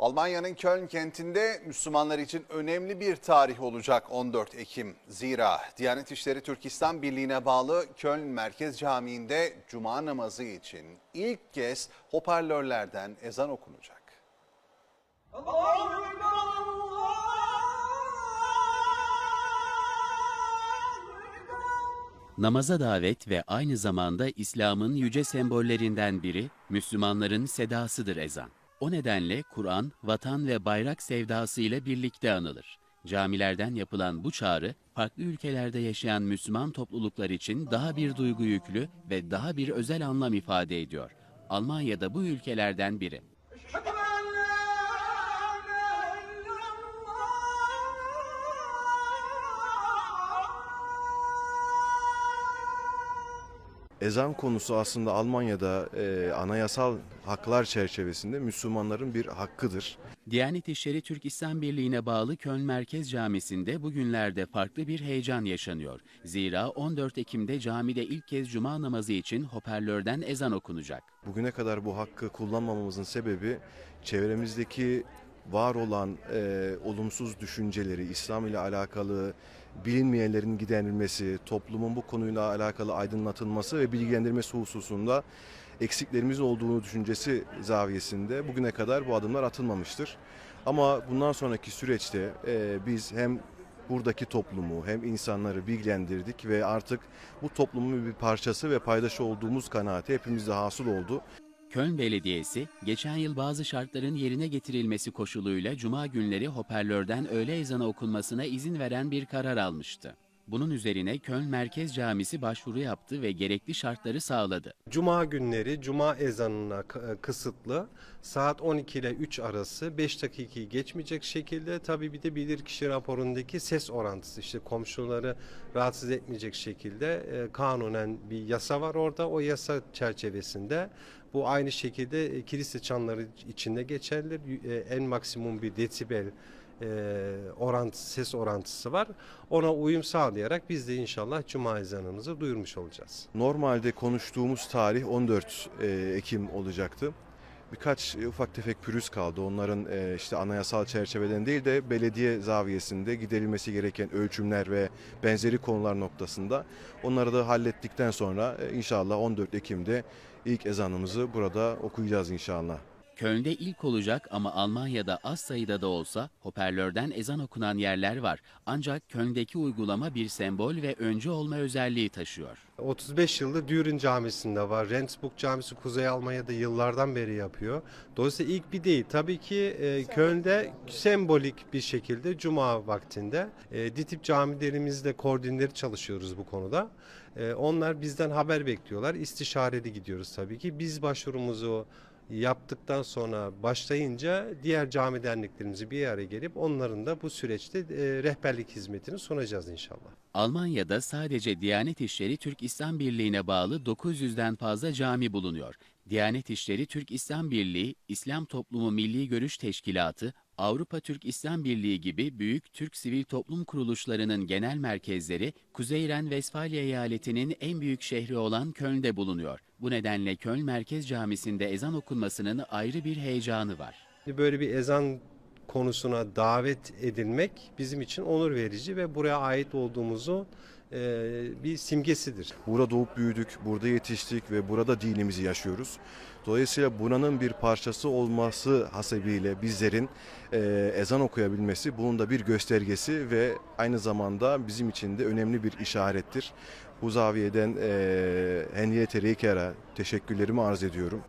Almanya'nın Köln kentinde Müslümanlar için önemli bir tarih olacak 14 Ekim. Zira Diyanet İşleri Türkistan Birliği'ne bağlı Köln Merkez Camii'nde cuma namazı için ilk kez hoparlörlerden ezan okunacak. Namaza davet ve aynı zamanda İslam'ın yüce sembollerinden biri Müslümanların sedasıdır ezan. O nedenle Kur'an, vatan ve bayrak sevdası ile birlikte anılır. Camilerden yapılan bu çağrı, farklı ülkelerde yaşayan Müslüman topluluklar için daha bir duygu yüklü ve daha bir özel anlam ifade ediyor. Almanya'da bu ülkelerden biri. Ezan konusu aslında Almanya'da e, anayasal haklar çerçevesinde Müslümanların bir hakkıdır. Diyanet İşleri Türk İslam Birliği'ne bağlı Köln Merkez Camisi'nde bugünlerde farklı bir heyecan yaşanıyor. Zira 14 Ekim'de camide ilk kez cuma namazı için hoparlörden ezan okunacak. Bugüne kadar bu hakkı kullanmamamızın sebebi çevremizdeki var olan e, olumsuz düşünceleri, İslam ile alakalı bilinmeyenlerin giderilmesi, toplumun bu konuyla alakalı aydınlatılması ve bilgilendirmesi hususunda eksiklerimiz olduğunu düşüncesi zaviyesinde bugüne kadar bu adımlar atılmamıştır. Ama bundan sonraki süreçte e, biz hem buradaki toplumu hem insanları bilgilendirdik ve artık bu toplumun bir parçası ve paydaşı olduğumuz kanaati hepimizde hasıl oldu. Köln Belediyesi, geçen yıl bazı şartların yerine getirilmesi koşuluyla cuma günleri hoparlörden öğle ezanı okunmasına izin veren bir karar almıştı. Bunun üzerine Köln Merkez Camisi başvuru yaptı ve gerekli şartları sağladı. Cuma günleri cuma ezanına e, kısıtlı saat 12 ile 3 arası 5 dakikayı geçmeyecek şekilde tabii bir de bilirkişi raporundaki ses orantısı işte komşuları rahatsız etmeyecek şekilde e, kanunen bir yasa var orada o yasa çerçevesinde bu aynı şekilde e, kilise çanları içinde geçerli en maksimum bir desibel e, orantı, ses orantısı var. Ona uyum sağlayarak biz de inşallah cuma ezanımızı duyurmuş olacağız. Normalde konuştuğumuz tarih 14 e, Ekim olacaktı. Birkaç e, ufak tefek pürüz kaldı. Onların e, işte anayasal çerçeveden değil de belediye zaviyesinde giderilmesi gereken ölçümler ve benzeri konular noktasında. Onları da hallettikten sonra e, inşallah 14 Ekim'de ilk ezanımızı burada okuyacağız inşallah. Köln'de ilk olacak ama Almanya'da az sayıda da olsa hoparlörden ezan okunan yerler var. Ancak Köln'deki uygulama bir sembol ve öncü olma özelliği taşıyor. 35 yıldır Düren Camisi'nde var. Rendsburg Camisi Kuzey Almanya'da yıllardan beri yapıyor. Dolayısıyla ilk bir değil. Tabii ki e, Köln'de sembolik bir şekilde Cuma vaktinde e, DİTİB camilerimizde koordinleri çalışıyoruz bu konuda. E, onlar bizden haber bekliyorlar. İstişareli gidiyoruz tabii ki. Biz başvurumuzu yaptıktan sonra başlayınca diğer cami derneklerimizi bir araya gelip onların da bu süreçte e, rehberlik hizmetini sunacağız inşallah. Almanya'da sadece Diyanet İşleri Türk İslam Birliği'ne bağlı 900'den fazla cami bulunuyor. Diyanet İşleri Türk İslam Birliği, İslam Toplumu Milli Görüş Teşkilatı, Avrupa Türk İslam Birliği gibi büyük Türk sivil toplum kuruluşlarının genel merkezleri Kuzey Ren-Vesfalya eyaletinin en büyük şehri olan Köln'de bulunuyor. Bu nedenle Köln Merkez Camisi'nde ezan okunmasının ayrı bir heyecanı var. Böyle bir ezan konusuna davet edilmek bizim için onur verici ve buraya ait olduğumuzu e, bir simgesidir. Burada doğup büyüdük, burada yetiştik ve burada dinimizi yaşıyoruz. Dolayısıyla buranın bir parçası olması hasebiyle bizlerin e, ezan okuyabilmesi bunun da bir göstergesi ve aynı zamanda bizim için de önemli bir işarettir. Bu zaviyeden e, Henriette Reker'a teşekkürlerimi arz ediyorum.